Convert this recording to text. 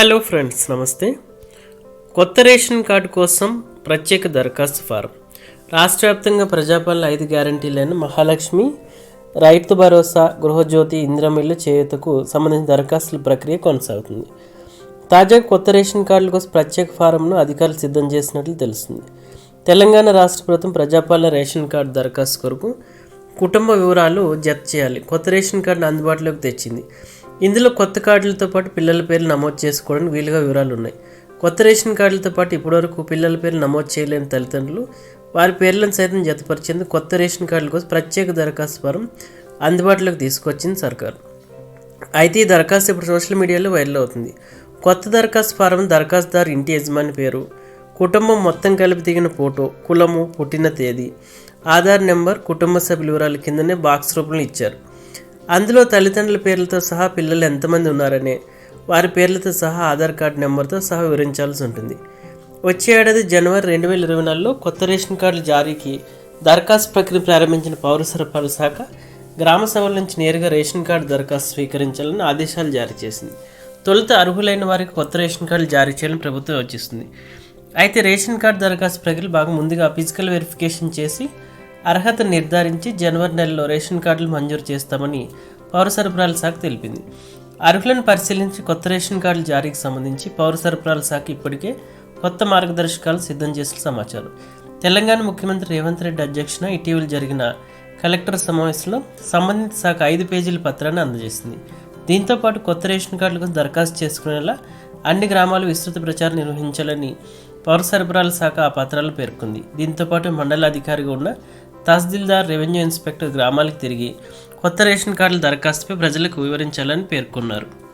Hello friends నమస్తే. కొత్త ration card కోసం ప్రత్యేక దరఖాస్తు ఫారం. రాష్ట్ర వ్యాప్తంగా ప్రజాపాలన ఐదు గ్యారంటీలైన మహాలక్ష్మి రైతు భరోసా గృహజ్యోతి ఇంద్రమిల్లు చేయుతకు సంబంధించిన దరఖాస్తుల ప్రక్రియ కొనసాగుతుంది. తాజాగా కొత్త రేషన్ కార్డుల కోసం ప్రత్యేక ఫారంను అధికారులు సిద్ధం చేసినట్లు తెలుస్తుంది. తెలంగాణ రాష్ట్ర ప్రభుత్వం ప్రజాపాలన రేషన్ కార్డు దరఖాస్తు కొరకు కుటుంబ వివరాలు జత చేయాలి. కొత్త రేషన్ కార్డును అందుబాటులోకి తెచ్చింది. ఇందులో కొత్త కార్డులతో పాటు పిల్లల పేర్లు నమోదు చేసుకోవడానికి వీలుగా వివరాలు ఉన్నాయి కొత్త రేషన్ కార్డులతో పాటు ఇప్పటివరకు పిల్లల పేర్లు నమోదు చేయలేని తల్లిదండ్రులు వారి పేర్లను సైతం జతపరిచేందుకు కొత్త రేషన్ కార్డుల కోసం ప్రత్యేక దరఖాస్తు ఫారం అందుబాటులోకి తీసుకొచ్చింది సర్కారు. అయితే ఈ దరఖాస్తు ఇప్పుడు సోషల్ మీడియాలో వైరల్ అవుతుంది. కొత్త దరఖాస్తు ఫారం దరఖాస్తుదారు ఇంటి యజమాని పేరు కుటుంబం మొత్తం కలిపి దిగిన ఫోటో కులము పుట్టిన తేదీ ఆధార్ నెంబర్ కుటుంబ సభ్యుల వివరాల కిందనే బాక్స్ రూపంలో ఇచ్చారు. అందులో తల్లిదండ్రుల పేర్లతో సహా పిల్లలు ఎంతమంది ఉన్నారనే వారి పేర్లతో సహా ఆధార్ కార్డు నెంబర్తో సహా వివరించాల్సి ఉంటుంది. వచ్చే ఏడాది జనవరి రెండు వేల ఇరవై నాలుగులో కొత్త రేషన్ కార్డుల జారీకి దరఖాస్తు ప్రక్రియ ప్రారంభించిన పౌర సరఫరాల శాఖ గ్రామ సభల నుంచి నేరుగా రేషన్ కార్డు దరఖాస్తు స్వీకరించాలని ఆదేశాలు జారీ చేసింది. తొలుత అర్హులైన వారికి కొత్త రేషన్ కార్డులు జారీ చేయాలని ప్రభుత్వం యోచిస్తుంది. అయితే రేషన్ కార్డు దరఖాస్తు ప్రక్రియ బాగా ముందుగా ఫిజికల్ వెరిఫికేషన్ చేసి అర్హత నిర్ధారించి జనవరి నెలలో రేషన్ కార్డులు మంజూరు చేస్తామని పౌర సరఫరాల శాఖ తెలిపింది. అర్హులను పరిశీలించి కొత్త రేషన్ కార్డుల జారీకి సంబంధించి పౌర సరఫరాల శాఖ ఇప్పటికే కొత్త మార్గదర్శకాలు సిద్ధం చేసిన సమాచారం. తెలంగాణ ముఖ్యమంత్రి రేవంత్ రెడ్డి అధ్యక్షన ఇటీవల జరిగిన కలెక్టర్ సమావేశంలో సంబంధిత శాఖ ఐదు పేజీల పత్రాన్ని అందజేసింది. దీంతో పాటు కొత్త రేషన్ కార్డులకు దరఖాస్తు చేసుకునేలా అన్ని గ్రామాలు విస్తృత ప్రచారం నిర్వహించాలని పౌర సరఫరాల శాఖ ఆ పత్రాలు పేర్కొంది. దీంతో పాటు మండల అధికారిగా ఉన్న తహసీల్దార్ రెవెన్యూ ఇన్స్పెక్టర్ గ్రామాలకు తిరిగి కొత్త రేషన్ కార్డుల దరఖాస్తుపై ప్రజలకు వివరించాలని పేర్కొన్నారు.